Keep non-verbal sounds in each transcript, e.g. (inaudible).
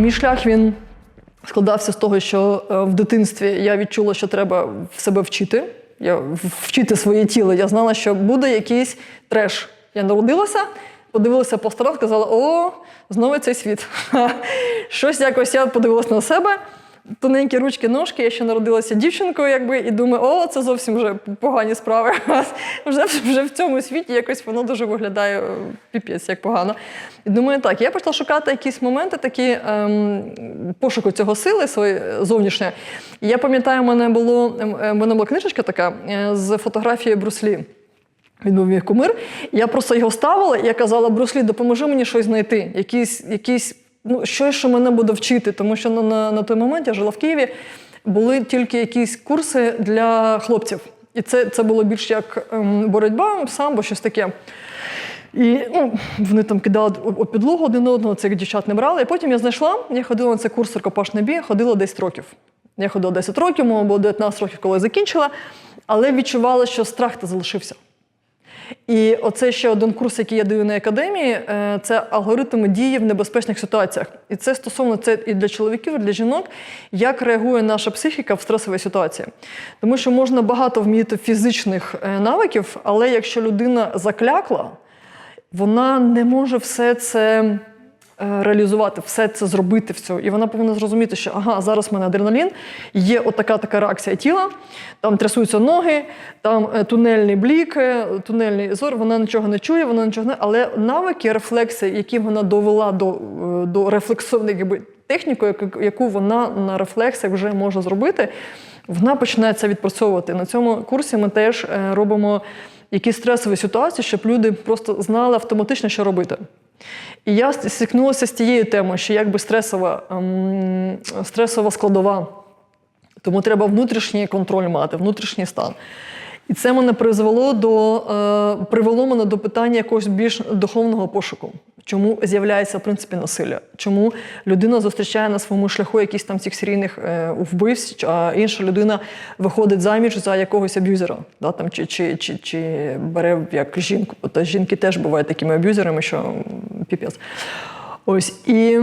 мій шлях він складався з того, що е, в дитинстві я відчула, що треба в себе вчити. Я вчити своє тіло. Я знала, що буде якийсь треш. Я народилася, подивилася по сторонах, сказала: о, знову цей світ. (laughs) Щось якось я подивилася на себе. Тоненькі ручки, ножки, я ще народилася дівчинкою, якби, і думаю, о, це зовсім вже погані справи. (laughs) вже, вже в цьому світі якось воно дуже виглядає е, піпець, як погано. І думаю, так, я почала шукати якісь моменти такі ем, пошуку цього сили своєї зовнішньої. І я пам'ятаю, у мене було ем, е, в мене була книжечка така е, з фотографією Бруслі. Він був мій кумир. Я просто його ставила, і я казала, Бруслі, допоможи мені щось знайти, якісь, якісь, ну, щось, що мене буде вчити. Тому що на, на, на той момент я жила в Києві, були тільки якісь курси для хлопців. І це, це було більш як ем, боротьба, самбо, щось таке. І ну, вони там кидали у підлогу один одного, цих дівчат не брали. І потім я знайшла, я ходила на цей курс рукопашний бій, ходила 10 років. Я ходила 10 років, мова було 19 років, коли закінчила, але відчувала, що страх залишився. І оце ще один курс, який я даю на академії, е, це алгоритми дії в небезпечних ситуаціях. І це стосовно це і для чоловіків, і для жінок, як реагує наша психіка в стресовій ситуації. Тому що можна багато вміти фізичних е, навиків, але якщо людина заклякла, вона не може все це реалізувати, все це зробити. Все. І вона повинна зрозуміти, що ага, зараз в мене адреналін, є отака така реакція тіла, там трясуться ноги, там е, тунельний блік, е, тунельний зор, вона нічого не чує, вона нічого не. Але навики, рефлекси, які вона довела до, е, до рефлексивної якби, техніки, яку- вона на рефлексах вже може зробити, вона починає це відпрацьовувати. На цьому курсі ми теж е, робимо якісь стресові ситуації, щоб люди просто знали автоматично, що робити. І я стикнулася з тією темою, що якби стресова, ем, стресова складова. Тому треба внутрішній контроль мати, внутрішній стан. І це мене призвело до, е, привело мене до питання якогось більш духовного пошуку. Чому з'являється в принципі насилля? Чому людина зустрічає на своєму шляху якісь там цих серійних е, вбивств, а інша людина виходить заміж за якогось аб'юзера, да, там, чи, чи, чи, чи бере як жінку. Та жінки теж бувають такими аб'юзерами, що піпець. Ось і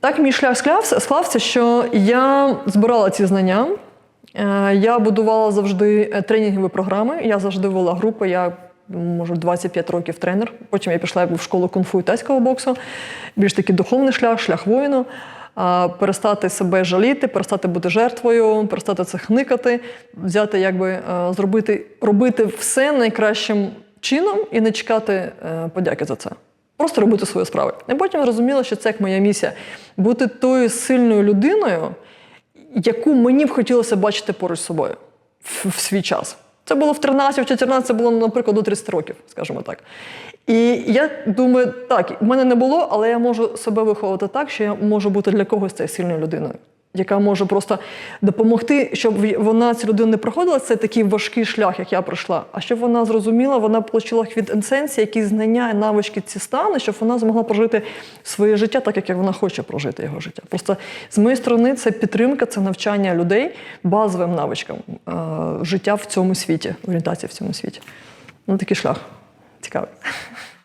так мій шлях склався, що я збирала ці знання. Е, Я будувала завжди е, тренінгові програми. Я завжди вела групи. Я може 25 років тренер. Потім я пішла в школу кунг-фу і тайського боксу. Більш такий духовний шлях, шлях воїну. Перестати себе жаліти, перестати бути жертвою, перестати це хникати, взяти, якби е, зробити, робити все найкращим чином і не чекати е, подяки за це. Просто робити свої справи. І потім зрозуміла, що це як моя місія бути тою сильною людиною, яку мені б хотілося бачити поруч з собою в, в свій час. Це було в 13, в 14, це було, наприклад, до 30 років, скажімо так. І я думаю, так, в мене не було, але я можу себе виховувати так, що я можу бути для когось цією сильною людиною, яка може просто допомогти, щоб вона ця людина не проходила цей такий важкий шлях, як я пройшла, а щоб вона зрозуміла, вона отримала від есенції якісь знання і навички ці стани, щоб вона змогла прожити своє життя так, як вона хоче прожити його життя. Просто з моєї сторони це підтримка, це навчання людей базовим навичкам е, життя в цьому світі, орієнтація в цьому світі. Ну, такий шлях. Цікавий.